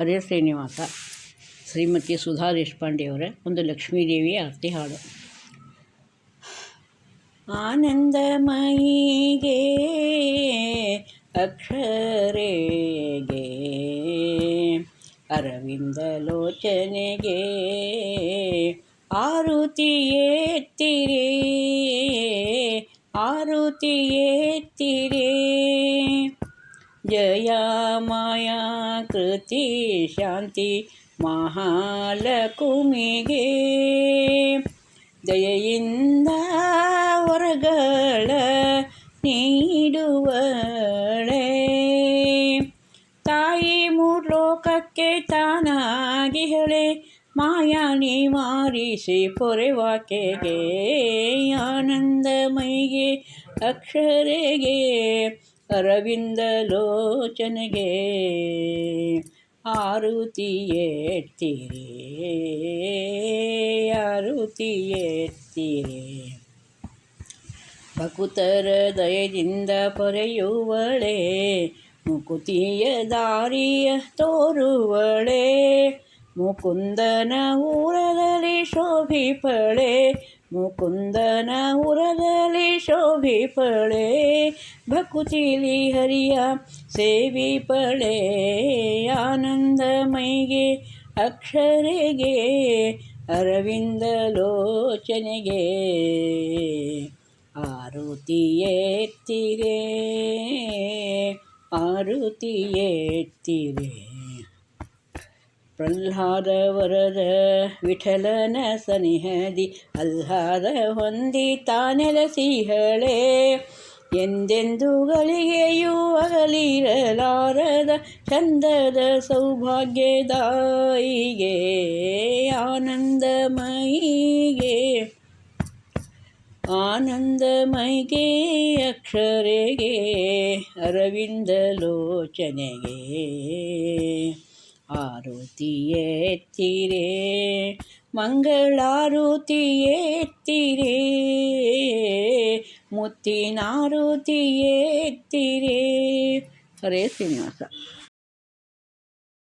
ಹರೇ ಶ್ರೀನಿವಾಸ, ಶ್ರೀಮತಿ ಸುಧಾ ದೇಶಪಾಂಡೆಯವರ ಒಂದು ಲಕ್ಷ್ಮೀದೇವಿಯ ಆರತಿ ಹಾಡು. ಆನಂದಮಯಿಗೆ ಅಕ್ಷರೆಗೆ, ಅರವಿಂದ ಲೋಚನೆಗೆ ಆರುತಿ ಎತ್ತಿರೆ. ಆರುತಿ ಎತ್ತಿರೆ ಜಯ ಮಾಯಾ ಕೃತಿ ಶಾಂತಿ ಮಹಾಲಕುಮಿಗೆ ದಯೆಯಿಂದ ವರಗಳ ನೀಡುವಳೆ ತಾಯಿ ಮೂರ್ಲೋಕಕ್ಕೆ ತಾನಾಗಿ ಹೇಳೆ ಮಾಯಾ ನಿವಾರಿಸಿ ಪೊರೆವಾಕೆಗೆ ಆನಂದಮೈಗೆ ಅಕ್ಷರೆಗೆ ಅರವಿಂದ ಲೋಚನೆಗೆ ಆರುತಿ ಎತ್ತಿರೆ ಆರುತಿ ಎತ್ತಿರೆ ಭಕುತರ ದಯದಿಂದ ಪೊರೆಯುವಳೆ, ಮುಕುತಿಯ ದಾರಿಯ ತೋರುವಳೆ, ಮುಕುಂದನ ಊರದಲ್ಲಿ ಶೋಭಿಪಳೆ ಮುಕುಂದನ ಊರದಲ್ಲಿ ಶೋಭಿಪಳೆ ಭಕುತಿಲಿ ಹರಿಯ ಸೇವಿಪಳೆ ಆನಂದಮೈಗೆ ಅಕ್ಷರೆಗೆ ಅರವಿಂದ ಲೋಚನೆಗೆ ಆರುತಿಯೇತ್ತಿರೇ ಎತ್ತಿರೆ ಆರುತಿ ಎತ್ತಿರೆ. ಪ್ರಹ್ಲಾದ ವರದ ವಿಠಲನ ಸನಿಹದಿ ಅಲ್ಲಾದ ಹೊಂದಿ ತಾನೆಲಸಿಹಳೆ ಎಂದೆಂದು ಗಳಿಗೆಯೂ ಅಗಲಿರಲಾರದ ಚಂದದ ಸೌಭಾಗ್ಯದಾಯಿಗೆ, ಆನಂದಮಯಿಗೆ ಆನಂದಮೈಗೆ ಅಕ್ಷರೆಗೆ, ಅರವಿಂದ ಲೋಚನೆಗೆ. ஆருத்தியேத்திரே மங்களாருத்தியேத்திரே முத்தினாருத்தியேத்திரே ஹரே சீனிவாசா?